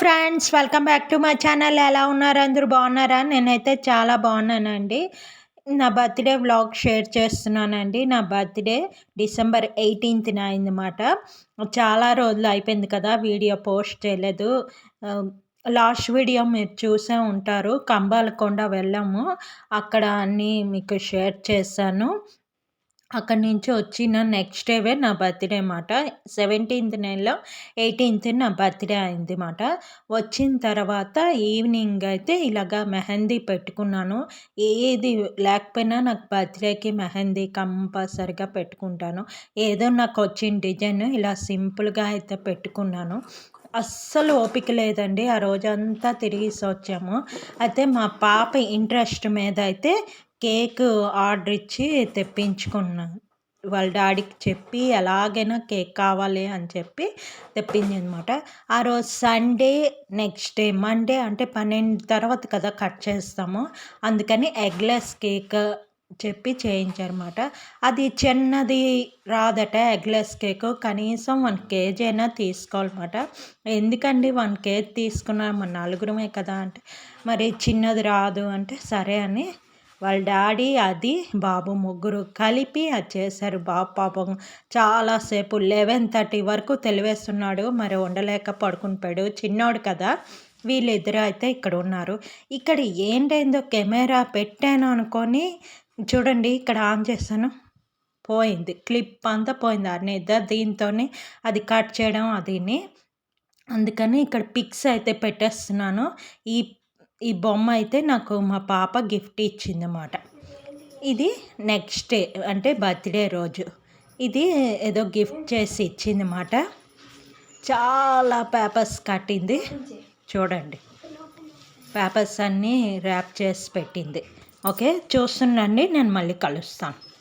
Friends welcome back to my channel. ఎలా ఉన్నారు? అందరూ బాగున్నారా? నేనైతే చాలా బాగున్నానండి. నా బర్త్డే వ్లాగ్ షేర్ చేస్తున్నానండి. నా బర్త్డే డిసెంబర్ ఎయిటీన్త్న అయిందన్నమాట. చాలా రోజులు అయిపోయింది కదా వీడియో పోస్ట్ చేయలేదు. లాస్ట్ వీడియో మీరు చూసే ఉంటారు. కంబాలకొండ వెళ్ళాము. అక్కడ అన్నీ మీకు షేర్ చేశాను. అక్కడి నుంచి వచ్చిన నెక్స్ట్ డేవే నా బర్త్డే మాట. సెవెంటీన్త్ నెలలో ఎయిటీన్త్ నా బర్త్డే అయింది మాట. వచ్చిన తర్వాత ఈవినింగ్ అయితే ఇలాగా మెహందీ పెట్టుకున్నాను. ఏది లేకపోయినా నాకు బర్త్డేకి మెహందీ కంపల్సరిగా పెట్టుకుంటాను. ఏదో నాకు వచ్చిన డిజైన్ ఇలా సింపుల్గా అయితే పెట్టుకున్నాను. అస్సలు ఓపిక లేదండి. ఆ రోజంతా తిరిగేసి వచ్చాము. అయితే మా పాప ఇంట్రెస్ట్ మీద అయితే కేక్ ఆర్డర్ ఇచ్చి తెప్పించుకున్నాను వాళ్ళ డాడీకి చెప్పి ఎలాగైనా కేక్ కావాలి అని చెప్పి తెప్పింది అనమాట ఆ రోజు సండే నెక్స్ట్ డే మండే అంటే పన్నెండు తర్వాత కదా కట్ చేస్తాము. అందుకని ఎగ్లెస్ కేక్ చెప్పి చేయించారన్నమాట అది చిన్నది రాదట ఎగ్లెస్ కేక్. కనీసం వన్ కేజీ అయినా తీసుకోవాలన్నమాట ఎందుకండి వన్ కేజీ తీసుకున్నాం మన నలుగురమే కదా అంటే. మరి చిన్నది రాదు అంటే సరే అని వాళ్ళ డాడీ అది బాబు ముగ్గురు కలిపి అది చేశారు. బాబు పాపం చాలాసేపు లెవెన్ థర్టీ వరకు తెలివేస్తున్నాడు. మరి ఉండలేక పడుకునిపోయాడు చిన్నోడు కదా వీళ్ళిద్దరు అయితే ఇక్కడ ఉన్నారు. ఇక్కడ ఏంటైందో కెమెరా పెట్టాను అనుకొని చూడండి ఇక్కడ ఆన్ చేస్తాను పోయింది. క్లిప్ అంతా పోయింది ఆ నిద్ర దీంతో అది కట్ చేయడం అదిని. అందుకని ఇక్కడ పిక్స్ అయితే పెట్టేస్తున్నాను. ఈ ఈ బొమ్మ అయితే నాకు మా పాప గిఫ్ట్ ఇచ్చిందన్నమాట. ఇది నెక్స్ట్ డే అంటే బర్త్డే రోజు. ఇది ఏదో గిఫ్ట్ చేసి ఇచ్చిందన్నమాట. చాలా పేపర్స్ కట్టింది. చూడండి. పేపర్స్ అన్నీ ర్యాప్ చేసి పెట్టింది. ఓకే చూస్తుండండి నేను మళ్ళీ కలుస్తాను.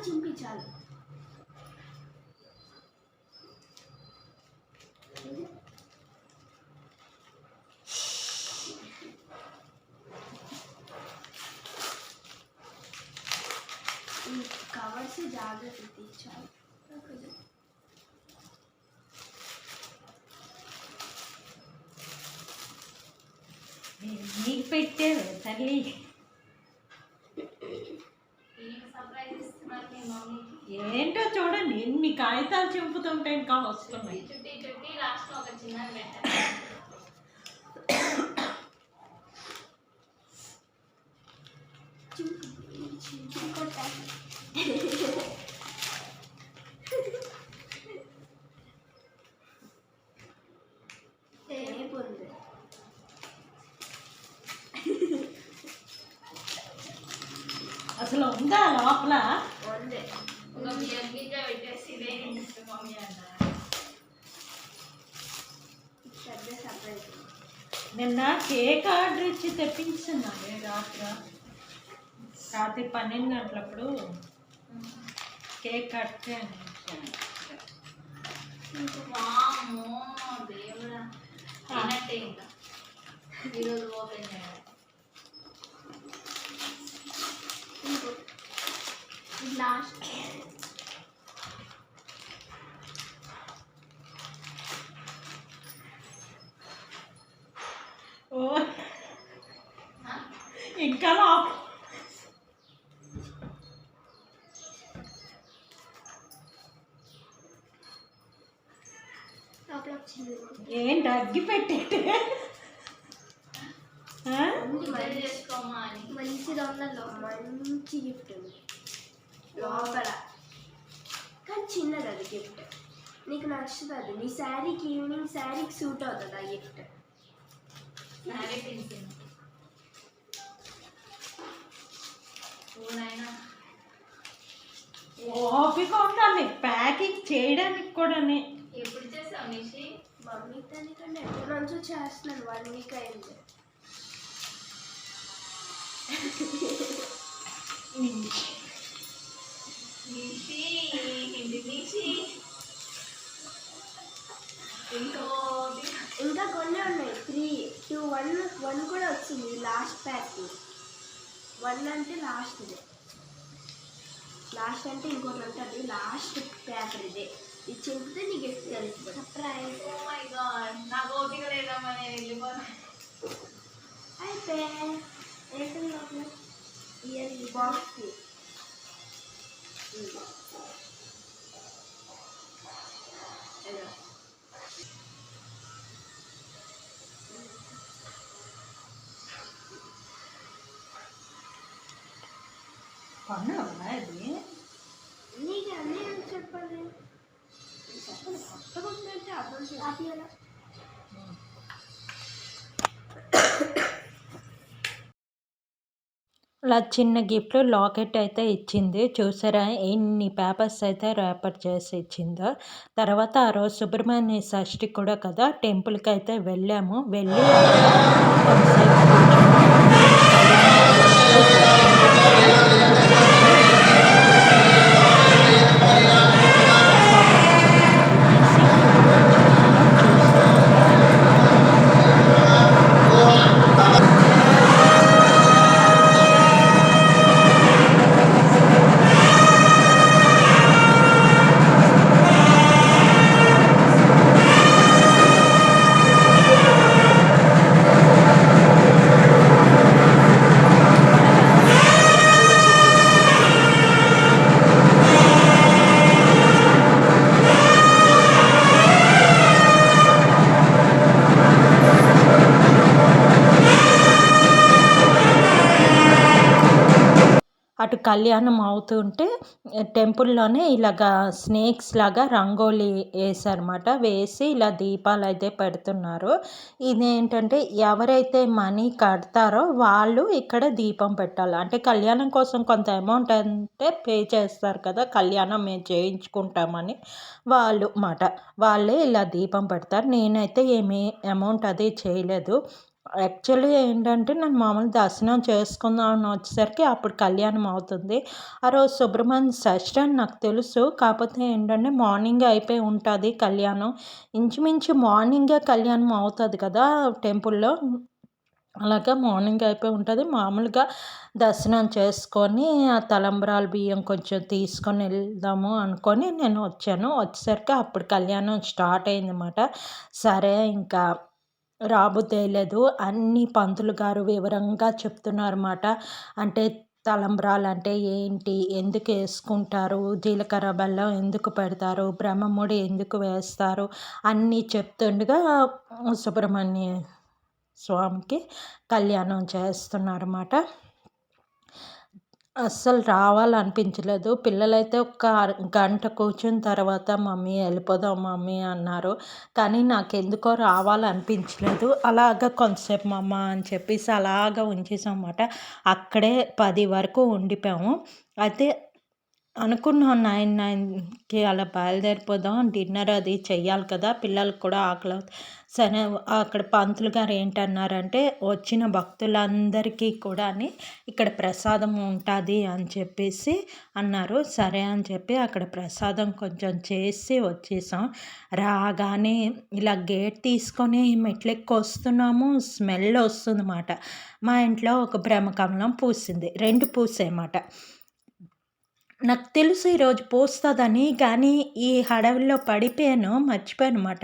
పేపర్ చింపించాలి ఈ కవర్స్ జాగ్రత్త తీర్చాలి నీకు పెట్టారు తల్లి కాగితాలు చింపుతుంటే ఇంకా వస్తున్నాయి చుట్టి చుట్టి లాస్ట్ ఒక చిన్నది పెట్టాలి టేప్ ఉంది అసలు ఉందా లోపల ఉంది ఒక బియ్యం గింజ పెట్టేసి ఇదే మమ్మీ అన్న పెద్ద సర్ప్రైజ్ నిన్న కేక్ ఆర్డర్ ఇచ్చి తెప్పించున్నాను రాత్రి. రాత్రి పన్నెండు గంటలప్పుడు కేక్ కట్ చేయండి వామ్మో దేవుడా. ఈరోజు ఓపెన్ చేయాలి. లాస్ట్ ఓ. ఇంకా ఏం లోపల వచ్చింది ఏంటి అగ్గి పెట్టేటే మంచి మంచిగా మంచి గిఫ్ట్ ఉంది లోపల. కానీ చిన్నది అది గిఫ్ట్ నీకు నచ్చుతుంది అది. నీ శారీకి ఈవినింగ్ శారీకి సూట్ అవుతుంది ఆ గిఫ్ట్ ఓపిక ఉండాలి. ప్యాకింగ్ చేయడానికి కూడా ఎప్పుడు చేసావు నిషి? మమ్మీ దానికంటే ఎప్పటి నుంచో చేస్తున్నాను వన్ వీక్ అయింది. వన్ అంటే లాస్ట్ ఇదే. లాస్ట్ అంటే ఇంకోటి ఉంటుంది. లాస్ట్ పేపర్ ఇదే. ఇది చింపితే నీ గిఫ్ట్ తెలుస్తుంది. సర్ప్రైజ్ గాడ్ నాకు ఓపిక లేదమ్మా నేను వెళ్ళిపోతాను అయితే ఏంటి లోపల ఇయర్ బాక్స్ అది నీకు అన్నీ ఎందుకు చెప్పాలి? చెప్పండి. కొత్తగా ఉందంటే అర్థం చేయాలి అలా చిన్న గిఫ్ట్ లాకెట్ అయితే ఇచ్చింది. చూసారా ఎన్ని పేపర్స్ అయితే ర్యాపర్ చేసి ఇచ్చిందో. తర్వాత ఆ రోజు సుబ్రహ్మణ్య షష్ఠి కూడా కదా టెంపుల్కి అయితే వెళ్ళాము. వెళ్ళి కళ్యాణం అవుతుంటే టెంపుల్లోనే ఇలాగా స్నేక్స్ లాగా రంగోలీ వేసారన్నమాట వేసి ఇలా దీపాలు అయితే పెడుతున్నారు. ఇదేంటంటే ఎవరైతే మనీ కడతారో వాళ్ళు ఇక్కడ దీపం పెట్టాలి. అంటే కళ్యాణం కోసం కొంత అమౌంట్ అంటే పే చేస్తారు కదా కళ్యాణం మేము చేయించుకుంటామని వాళ్ళు మాట. వాళ్ళే ఇలా దీపం పెడతారు. నేనైతే ఏమీ అమౌంట్ అది చేయలేదు. యాక్చువల్లీ ఏంటంటే నేను మామూలు దర్శనం చేసుకుందాం అని వచ్చేసరికి అప్పుడు కళ్యాణం అవుతుంది. ఆ రోజు సుబ్రహ్మణ్య షష్ఠి అని నాకు తెలుసు. కాకపోతే ఏంటంటే మార్నింగ్ అయిపోయి ఉంటుంది కళ్యాణం. ఇంచుమించు మార్నింగే కళ్యాణం అవుతుంది కదా టెంపుల్లో. అలాగా మార్నింగ్ అయిపోయి ఉంటుంది. మామూలుగా దర్శనం చేసుకొని ఆ తలంబ్రాలు బియ్యం కొంచెం తీసుకొని వెళ్దాము అనుకొని నేను వచ్చాను. వచ్చేసరికి అప్పుడు కళ్యాణం స్టార్ట్ అయిందన్నమాట. సరే ఇంకా రాబుద్దేయలేదు అన్ని పంతులు గారు వివరంగా చెప్తున్నారన్నమాట. అంటే తలంబ్రాలు అంటే ఏంటి? ఎందుకు వేసుకుంటారు? జీలకర్ర బెల్లం ఎందుకు పెడతారు? బ్రహ్మముడి ఎందుకు వేస్తారు? అన్నీ చెప్తుండగా సుబ్రహ్మణ్య స్వామికి కళ్యాణం చేస్తున్నారన్నమాట. అస్సలు రావాలనిపించలేదు. పిల్లలైతే ఒక గంట కూర్చున్న తర్వాత మమ్మీ వెళ్ళిపోదాం మమ్మీ అన్నారు. కానీ నాకు ఎందుకో రావాలనిపించలేదు. అలాగ కొంతసేపు మమ్మ అని చెప్పేసి అలాగ ఉంచేసాం అన్నమాట అక్కడే పది వరకు ఉండిపోయాము. అయితే అనుకున్నాం నైన్ నైన్కి అలా బయలుదేరిపోదాం డిన్నర్ అది చెయ్యాలి కదా పిల్లలకు కూడా ఆకలి సరే అక్కడ పంతులు గారు ఏంటన్నారంటే వచ్చిన భక్తులందరికీ కూడా ఇక్కడ ప్రసాదం ఉంటుంది అని చెప్పేసి అన్నారు. సరే అని చెప్పి అక్కడ ప్రసాదం కొంచెం చేసి వచ్చేసాం. రాగానే ఇలా గేట్ తీసుకొని మెట్లెక్కి వస్తున్నాము. స్మెల్ వస్తుందన్నమాట. మా ఇంట్లో ఒక బ్రహ్మకమలం పూసింది. రెండు పూసాయన్నమాట నాకు తెలుసు ఈరోజు పోస్తుందని కానీ ఈ హడవిలో పడిపోయాను మర్చిపోయాను అనమాట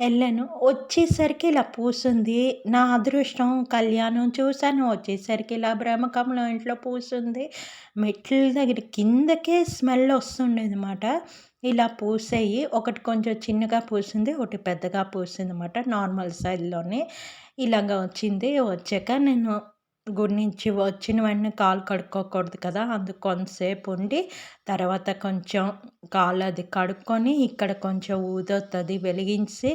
వెళ్ళాను. వచ్చేసరికి ఇలా పూసింది నా అదృష్టం కళ్యాణం చూశాను. వచ్చేసరికి ఇలా బ్రహ్మకమలం ఇంట్లో పూసింది మెట్ల దగ్గర కిందకే స్మెల్ వస్తుండేది అనమాట ఇలా పూసాయి. ఒకటి కొంచెం చిన్నగా పూసింది ఒకటి పెద్దగా పూసింది అనమాట నార్మల్ సైజులోనే ఇలాగ వచ్చింది. వచ్చాక నేను గుడి నుంచి వచ్చిన వెంటనే కాలు కడుక్కోకూడదు కదా అందుకు కొంతసేపు ఉండి తర్వాత కొంచెం కాలు అది కడుక్కొని ఇక్కడ కొంచెం ఊదొత్తది వెలిగించి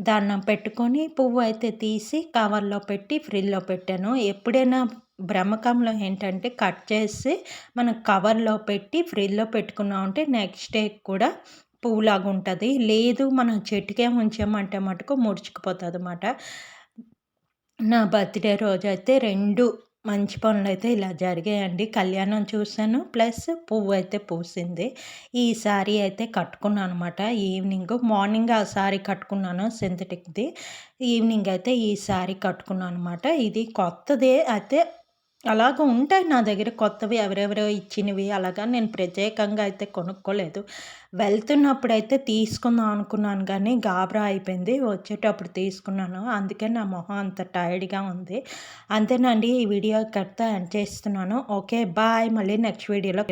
దాన్ని పెట్టుకొని పువ్వు అయితే తీసి కవర్లో పెట్టి ఫ్రిడ్జ్లో పెట్టాను. ఎప్పుడైనా బ్రహ్మకంలో ఏంటంటే కట్ చేసి మనం కవర్లో పెట్టి ఫ్రిడ్జ్లో పెట్టుకున్నామంటే నెక్స్ట్ డే కూడా పువ్వులాగా ఉంటుంది లేదు మనం చెట్టుకే ఉంచామంటే మటుకు ముడుచుకుపోతుంది అన్నమాట నా బర్త్డే రోజు అయితే రెండు మంచి పనులు అయితే ఇలా జరిగాయండి. కళ్యాణం చూశాను ప్లస్ పువ్వు అయితే పూసింది. ఈ శారీ అయితే కట్టుకున్నాను అనమాట ఈవినింగ్ మార్నింగ్ ఆ శారీ కట్టుకున్నాను సింథటిక్ది. ఈవినింగ్ అయితే ఈ శారీ కట్టుకున్నాను అనమాట ఇది కొత్తదే అయితే అలాగ ఉంటాయి నా దగ్గర కొత్తవి ఎవరెవరో ఇచ్చినవి. అలాగా నేను ప్రత్యేకంగా అయితే కొనుక్కోలేదు. వెళ్తున్నప్పుడు అయితే తీసుకుందాం అనుకున్నాను కానీ గాబరా అయిపోయింది. వచ్చేటప్పుడు తీసుకున్నాను. అందుకే నా మొహం అంత టైర్డ్గా ఉంది. అంతేనండి ఈ వీడియో కడితే ఎండ్ చేస్తున్నాను. Okay bye. మళ్ళీ నెక్స్ట్ వీడియోలో